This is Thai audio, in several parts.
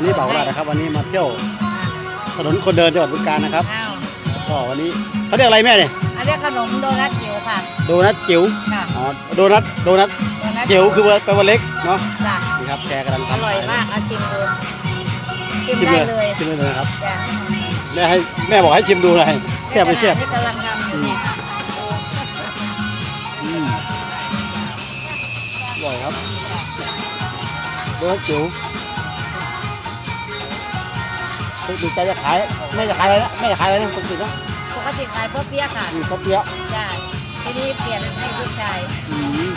วันนี้เบาละนะครับ วันนี้มาเที่ยวถนนคนเดินจังหวัดบึงกาฬนะครับอ้าวก็วันนี้เขาเรียกอะไรแม่เนี่ยอันนี้ขนมโดนัทจิ๋วค่ะ โดนัทจิ๋วค่ะอ๋อโดนัทโดนัทโดนัทจิ๋วคือว่าแปลว่าเล็กเนาะจ้ะนี่ครับแกกำลังอทำร่อยมากเอาชิมดูชิมชิมได้เลยเลยชิมเลยนะครับจ้ะแม่ให้แม่บอกให้ชิมดูหน่อยเสียบไปเสียบนี่กำลังทำอยู่เนี่ยอืมอร่อยครับโดนัทจิ๋ว ดูใจจะขายแม่จะขายอะไรนะแม่จะขายอะไรนะปกตินะปกติขายพ่อเปี๊ยะค่ะมีข้าวเปี๊ยะจ้ะทีนี้เปลี่ยนให้ลูกชายอืม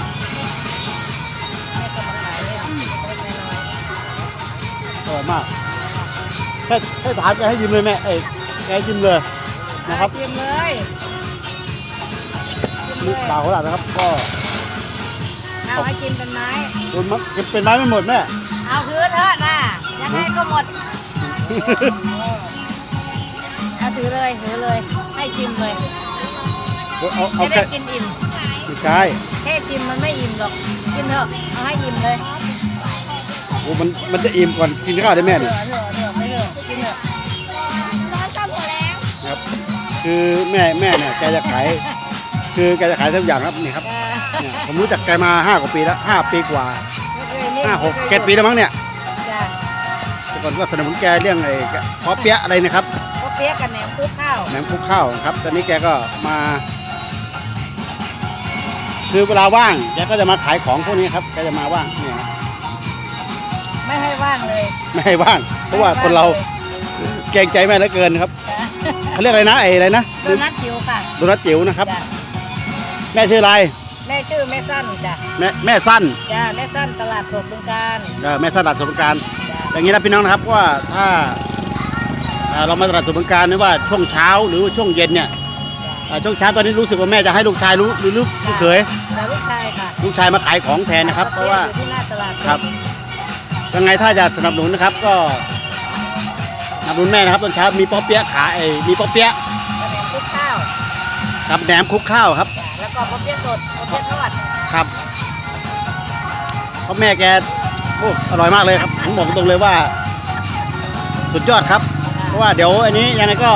แม่ก็มาขายเล่นเล็กๆน้อยอร่อยมากให้ให้ถามแกให้ยืมเลยแม่เอ้ยแกให้ยืมเลยๆนะครับ ชิมเลยชิมเลนี่ยบ่าวโคราชนะครับ ก็เอาให้ชิมเป็นไม้ โดนมะเป็นไม้ไม่หมดแม่ เอาคืนเถอะนะยังไงก็หมด เอาถือเลยถือเลย ให้ชิมเลยเอาเอาไม่ได้แค่กินอิ่มไม่ใช่แค่ชิมมันไม่อิ่มหรอกกินเถอะเอาให้อิ่มเลยโอ้มันมันจะอิ่มก่อนกินข้าวได้แม่เถนี่ อะเถอะเถอะไม่เถอะกินเถอะร้อนซ้ำหมดแล้วครับคือแม่แม่เนี่ยแกจะขายคือแกจะขายทุกอย่างครับนี่ครับจ้าเนี่ยผมรู้จักแกมาห้ากว่าปีแล้วห้าปีกว่าไม่เคยนิ่งห้าหกไม่คยเจ็ดปีแล้วมั้งเนี่ยจ้าแต่ ก่อนก็สนับสนุนแกเรื่องไอ้พอเปี๊ยะอะไรนะครับก็เปี๊ยกกับแหนมคลุกข้าวแหนมคลุกข้าวครับ ตอนนี้แกก็มา คือเวลาว่างแกก็จะมาขายของพวกนี้ครับแกจะมาว่างเนี่ยนะไม่ให้ว่างเลยไม่ให้ว่าง เพราะว่าคนเราเกรงใจแม่เหลือเกินครับจ้าเขาเรียกอะไรนะไอ้อะไรนะโดนัทจิ๋วค่ะโดนัทจิ๋วนะครับ จ้าแม่ชื่ออะไรแม่ชื่อแม่สั้นจ้ะแม่แม่สั้นจ้าแม่สั้นตลาดสดบึงการเอ่อแม่สั้นตลาดสมการจ้า อย่างนี้นะพี่น้องนะครับว่าถ้าเอ่อเรามาตลาดสมการไม่ว่าช่วงเช้าหรือว่าช่วงเย็นเนี่ยเอ่อช่วงเช้าตอนนี้รู้สึกว่าแม่จะให้ลูกชายรู้หรือลูกลูกเขยจ้าลูกชายค่ะลูกชายมาขายของแทนนะครับ เพราะว่าอยู่ที่หน้าตลาดครับยังไงถ้าจะสนับสนุนนะครับก็สนับสนุนแม่นะครับตอนเช้ามีป๊อปเปี๊ยะขายเอ่อมีป๊อปเปี๊ยะแหนมคลุกข้าวกับแหนมคลุกข้าวครับจ้ะแล้วก็พอเปี๊ยะสดพอเปี๊ยะทอดครับเพราะแม่แก โอ้อร่อยมากเลยครับผมบอกตรงเลยว่า สุดยอดครับ เพราะว่าเดี๋ยวอันนี้ยังไงก็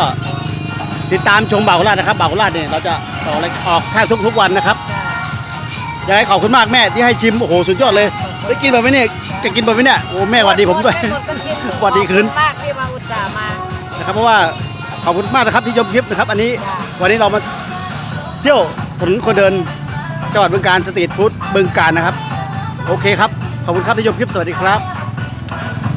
ติดตามชมบ่าวโคราชนะครับบ่าวโคราชเนี่ยเราจะออกอะไรออกแค่ทุกทุกวันนะครับจ้ะยังไงขอบคุณมากแม่ที่ให้ชิมโอ้โหสุดยอดเลยได้กินแบบไหมเนี่ยจะกินแบบไหมเนี่ยโอ้แม่หวัดดีผมด้วยหมดก็กินหวัดดีคืนขอบณมากที่มาอุตส่าห์มานะครับเพราะว่าขอบคุณมากนะครับที่ชมคลิปนะครับ อันนี้จ้ะวันนี้เรามาเที่ยวถนนคนเดินจังหวัดบึงการสตรีทฟู้ดบึงการนะครับ โอเคครับ ขอบคุณครับที่ชมคลิปสวัสดีครับ